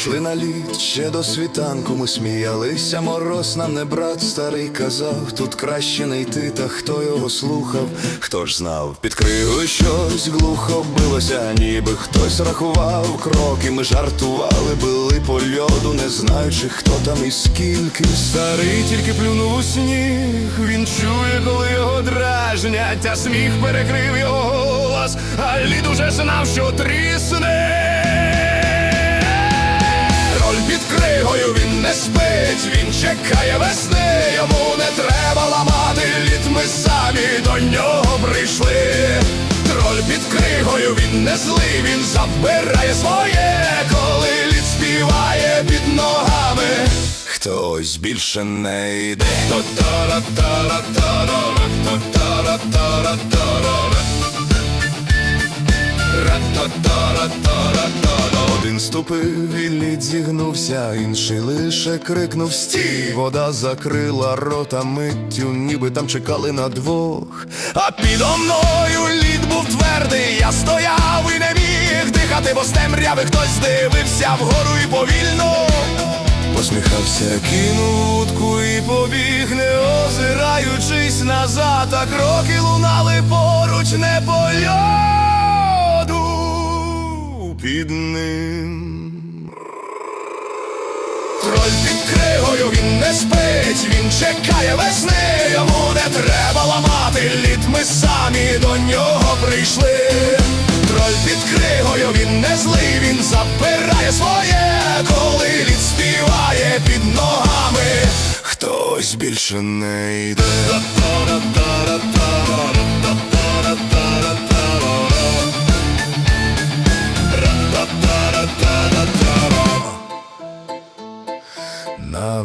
Вийшли на лід ще до світанку, ми сміялися, мороз нам не брат старий казав, тут краще не йти, та хто його слухав, хто ж знав, під кригою щось глухо билося, ніби хтось рахував кроки, ми жартували, били по льоду, не знаючи, хто там і скільки. Старий тільки плюнув у сніг, він чує, коли його дражнять, а сміх перекрив його голос, а лід уже знав, що трісне. Не злий, він забирає своє, коли лід співає під ногами. Хтось більше не йде. Один ступив і лід зігнувся, інший лише крикнув стій. Вода закрила рота миттю, ніби там чекали на двох. А підо мною лід був твердий, я стояв і не міг дихати, бо з темряви хтось дивився вгору і повільно. Посміхався, кинув утку і побіг, не озираючись назад, а кроки лунали поруч, не по льоду під ним. Він не спить, він чекає весни, йому не треба ламати лід, ми самі до нього прийшли. Троль під кригою він не злий, він забирає своє, коли лід співає під ногами. Хтось більше не йде.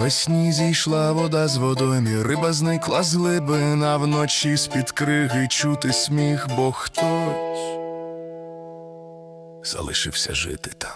Навесні зійшла вода з водоймі, риба зникла з глибина вночі з-під криги чути сміх, бо хтось залишився жити там.